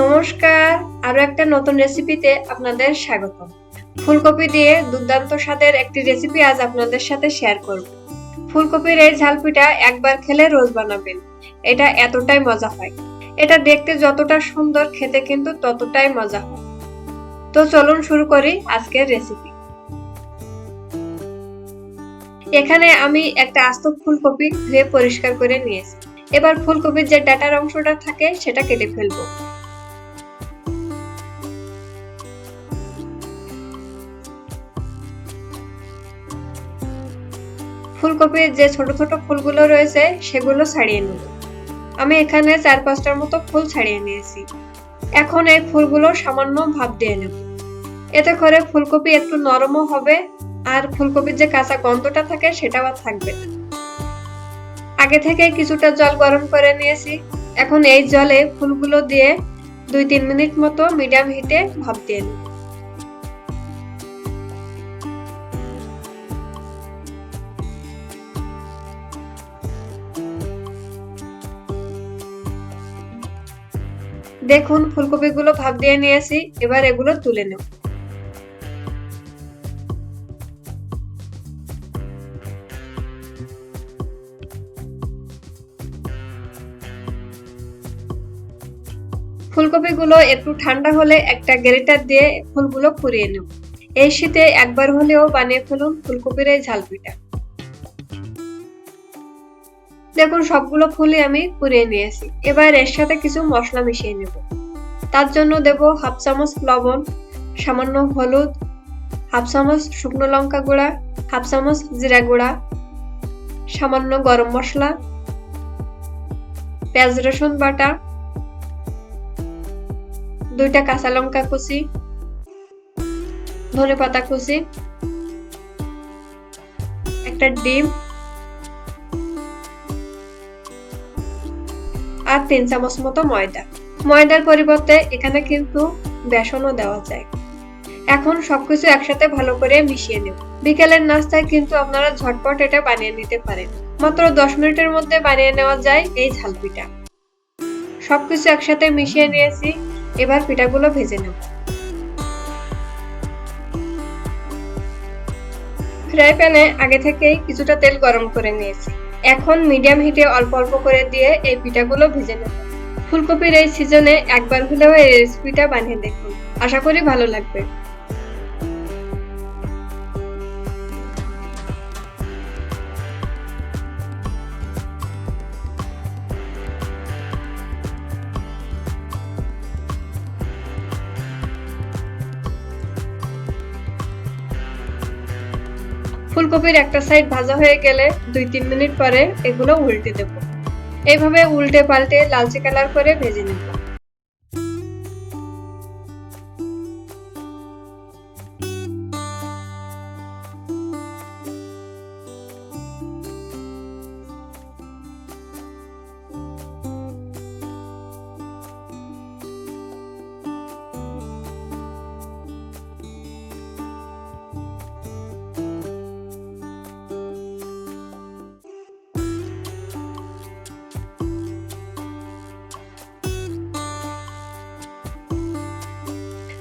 নমস্কার, আরও একটা নতুন রেসিপিতে আপনাদের স্বাগত ফুলকপি দিয়ে দুর্দান্ত স্বাদের একটি রেসিপি আজ আপনাদের সাথে শেয়ার করব। ফুলকপির এই ঝালপিটা একবার খেলে রোজ বানাবেন। এটা এতটাই মজা হয়। এটা দেখতে যতটা সুন্দর, খেতে কিন্তু ততটাই মজা হয়। তো চলুন শুরু করি আজকের রেসিপি এখানে আমি একটা আস্ত ফুলকপি ধুয়ে পরিষ্কার করে নিয়েছি। এবার ফুলকপির যে ডাটার অংশটা থাকে, সেটা কেটে ফেলব। ফুলকপির যে ছোট ছোট ফুলগুলো রয়েছে সেগুলো ছাড়িয়ে নেব আমি এখানে চার পাঁচটার মতো ফুল ছাড়িয়ে নিয়েছি। এখন এই ফুলগুলো সামান্য ভাব দিয়ে নেব। এতে করে ফুলকপি একটু নরমও হবে আর ফুলকপির যে কাঁচা গন্ধটা থাকে সেটাও আর থাকবে আগে থেকে কিছুটা জল গরম করে নিয়েছি। এখন এই জলে ফুলগুলো দিয়ে দুই তিন মিনিট মতো মিডিয়াম হিটে ভাপ দিয়ে নেব। দেখুন, ফুলকপিগুলো ভাপ দিয়ে নিয়েছি, এবার এগুলো তুলে নেব। ফুলকপিগুলো একটু ঠান্ডা হলে একটা গ্রেটার দিয়ে ফুলগুলো পুড়িয়ে নেব। এই শীতে একবার হলেও বানিয়ে ফেলুন ফুলকপির এই ঝালপিটা দেখুন, সবগুলো ফুলই আমি পুড়িয়ে নিয়েছি। এবার এর সাথে কিছু মশলা মিশিয়ে নেব। তার জন্য দেব হাফ চামচ লবণ, সামান্য হলুদ, হাফ চামচ শুকনো লঙ্কা গুঁড়া, হাফ চামচ জিরা গুঁড়া, সামান্য গরম মশলা, পেঁয়াজ রসুন বাটা, দুইটা কাঁচা লঙ্কা কুচি ধনে পাতা কুচি, একটা ডিম আর তিন চামচ মতো ময়দা। ময়দার পরিবর্তে এখানে কিন্তু বেসনও দেওয়া যায়। এখন সবকিছু একসাথে ভালো করে মিশিয়ে নেব। বিকেলের নাস্তায় কিন্তু আপনারা ঝটপট এটা বানিয়ে নিতে পারেন। মাত্র দশ মিনিটের মধ্যে বানিয়ে নেওয়া যায় এই ঝাল পিঠা সবকিছু একসাথে মিশিয়ে নিয়েছি, এবার পিঠাগুলো ভেজে নেব। ফ্রাই প্যানে আগে থেকেই কিছুটা তেল গরম করে নিয়েছি। এখন মিডিয়াম হিটে অল্প অল্প করে দিয়ে এই পিঠাগুলো ভেজে নেব। ফুলকপির এই সিজনে একবার হলেও এই রেসিপিটা বানিয়ে দেখুন। আশা করি ভালো লাগবে। ফুলকপির একটা সাইড ভাজা হয়ে গেলে দুই তিন মিনিট পরে এগুলো উল্টে দেব। এইভাবে উল্টে পাল্টে লালচে কালার করে ভেজে নেব।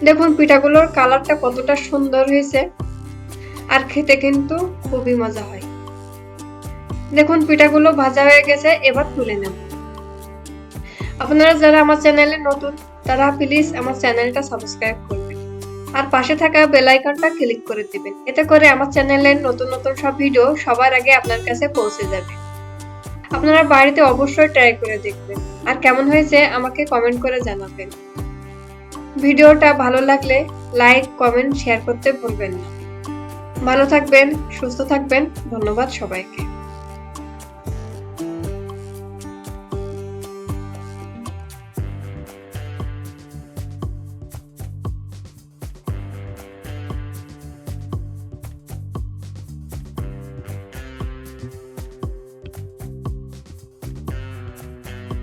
দেখুন, পিঠাগুলোর কালারটা কতটা সুন্দর হয়েছে। আর খেতে কিন্তু খুবই মজা হয়। দেখুন, পিঠাগুলো ভাজা হয়ে গেছে, এবার তুলে নেব। আপনারা যারা আমার চ্যানেলে নতুন, তারা প্লিজ আমার চ্যানেলটা সাবস্ক্রাইব করবেন। আর পাশে থাকা বেল আইকনটা ক্লিক করে দিবেন। এতে করে আমার চ্যানেলের নতুন নতুন সব ভিডিও সবার আগে আপনার কাছে পৌঁছে যাবে। আপনারা বাড়িতে অবশ্যই ট্রাই করে দেখবেন। আর কেমন হয়েছে আমাকে কমেন্ট করে জানাবেন। ভিডিওটা ভালো লাগলে লাইক, কমেন্ট, শেয়ার করতে ভুলবেন না। ভালো থাকবেন, সুস্থ থাকবেন। ধন্যবাদ সবাইকে।